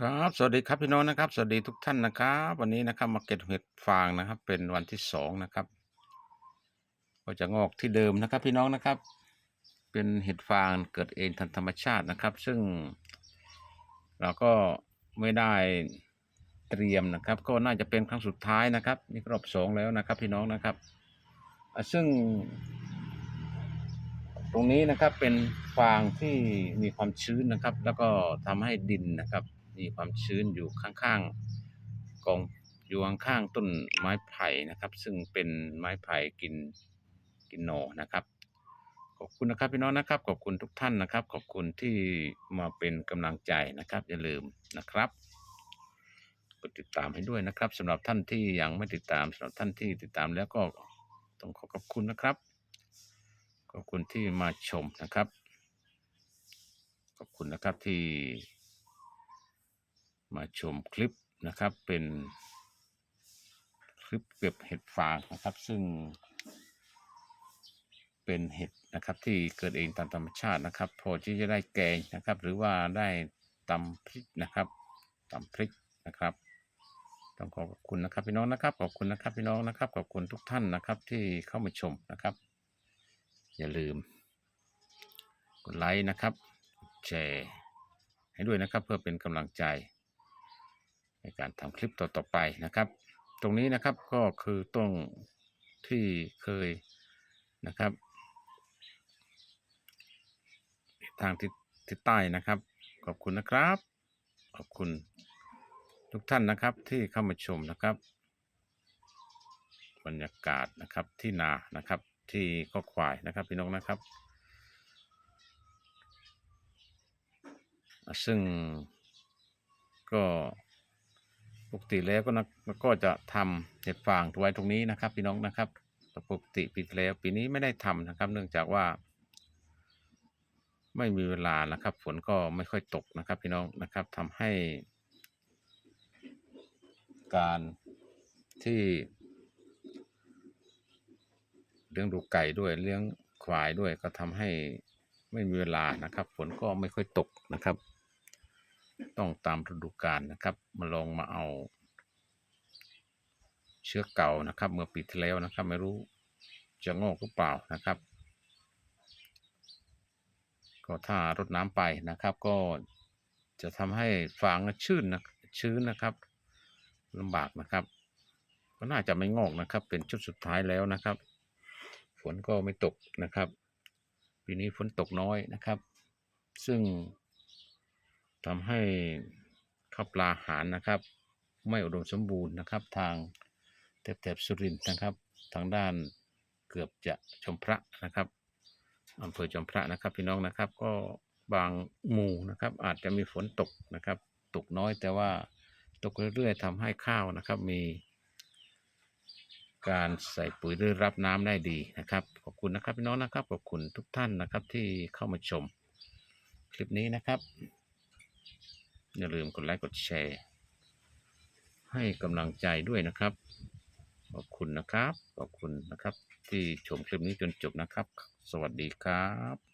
ครับ สวัสดีครับพี่น้องนะครับ สวัสดีทุกท่านนะครับ วันนี้นะครับมาเก็บเห็ดฟางนะครับ เป็นวันที่สองนะครับ ก็จะงอกที่เดิมนะครับ พี่น้องนะครับ เป็นเห็ดฟางเกิดเองทางธรรมชาตินะครับ ซึ่ง เราก็ไม่ได้เตรียมนะครับ ก็น่าจะเป็นครั้งสุดท้ายนะครับนี่รอบสองแล้วนะครับ พี่น้องนะครับซึ่ง ตรงนี้นะครับเป็นฟางที่มีความชื้นนะครับ แล้วก็ทำให้ดินนะครับ มีความชื้นอยู่ข้างๆกองอยู่ข้างๆต้นไม้ไผ่นะครับ ซึ่งเป็นไม้ไผ่กินกินหนนะครับขอบคุณนะครับพี่น้องนะครับ ขอบคุณทุกท่านนะครับ ขอบคุณที่มาเป็นกำลังใจนะครับ อย่าลืมนะครับกดติดตามให้ด้วยนะครับสำหรับท่านที่ยังไม่ติดตามสำหรับท่านที่ติดตามแล้วก็ต้องขอขอบคุณนะครับ ขอบคุณที่มาชมนะครับ ขอบคุณนะครับที่ มาชมคลิปนะครับเป็นคลิปเก็บเห็ดฟางนะครับ ซึ่ง เป็นเห็ดนะครับที่เกิดเองตามธรรมชาตินะครับ พอที่จะได้แกงนะครับ หรือว่าได้ตำพริกนะครับตำพริกนะครับ ต้องขอบคุณนะครับพี่น้องนะครับขอบคุณนะครับพี่น้องนะครับขอบคุณทุกท่านนะครับที่เข้ามาชมนะครับ อย่าลืม กดไลค์นะครับแชร์ให้ด้วยนะครับเพื่อเป็นกำลังใจ ในการทำคลิปต่อๆไปนะครับ ตรงนี้นะครับก็คือตรงที่เคยนะครับ ทางทิศทิศใต้นะครับ ขอบคุณนะครับ ขอบคุณทุกท่านนะครับที่เข้ามาชมนะครับบรรยากาศนะครับที่นานะครับที่ข้อควายนะครับพี่น้องนะครับ ซึ่งก็ ปกติแล้วก็นะก็จะทำเห็ดฟางไว้ตรงนี้นะครับ พี่น้องนะครับแต่ปกติปีที่แล้วปีนี้ไม่ได้ทำนะครับ เนื่องจากว่า ไม่มีเวลานะครับ ฝนก็ไม่ค่อยตกนะครับ พี่น้องนะครับทำให้ การที่เลี้ยงดูไก่ด้วยเลี้ยงควายด้วยก็ทำให้ไม่มีเวลานะครับ ฝนก็ไม่ค่อยตกนะครับ ต้องตามฤดูกาลนะครับ มาลองมาเอา เชื้อเก่านะครับ เมื่อปีที่แล้วนะครับ ไม่รู้จะงอกหรือเปล่านะครับ ก็ถ้ารดน้ำไปนะครับ ก็จะทำให้ฟางชื้นนะชื้นนะครับลำบากนะครับก็น่าจะไม่งอกนะครับ เป็นชุดสุดท้ายแล้วนะครับ ฝนก็ไม่ตกนะครับ ปีนี้ฝนตกน้อยนะครับ ซึ่ง ทำให้ข้าวปลาหารนะครับ ไม่อุดมสมบูรณ์นะครับ ทางแถบสุรินทร์นะครับ ทางด้านเกือบจะชมพระนะครับอำเภอจอมพระนะครับ พี่น้องนะครับ ก็บางหมู่นะครับ อาจจะมีฝนตกนะครับ ตกน้อยแต่ว่าตกเรื่อยๆทำให้ข้าวนะครับ มี การใส่ปุ๋ยหรือรับน้ำได้ดีนะครับ ขอบคุณนะครับพี่น้องนะครับขอบคุณทุกท่านนะครับที่เข้ามาชม คลิปนี้นะครับ อย่าลืมกดไลค์กดแชร์ ให้กำลังใจด้วยนะครับ ขอบคุณนะครับ ขอบคุณนะครับ ที่ชมคลิปนี้จนจบนะครับ สวัสดีครับ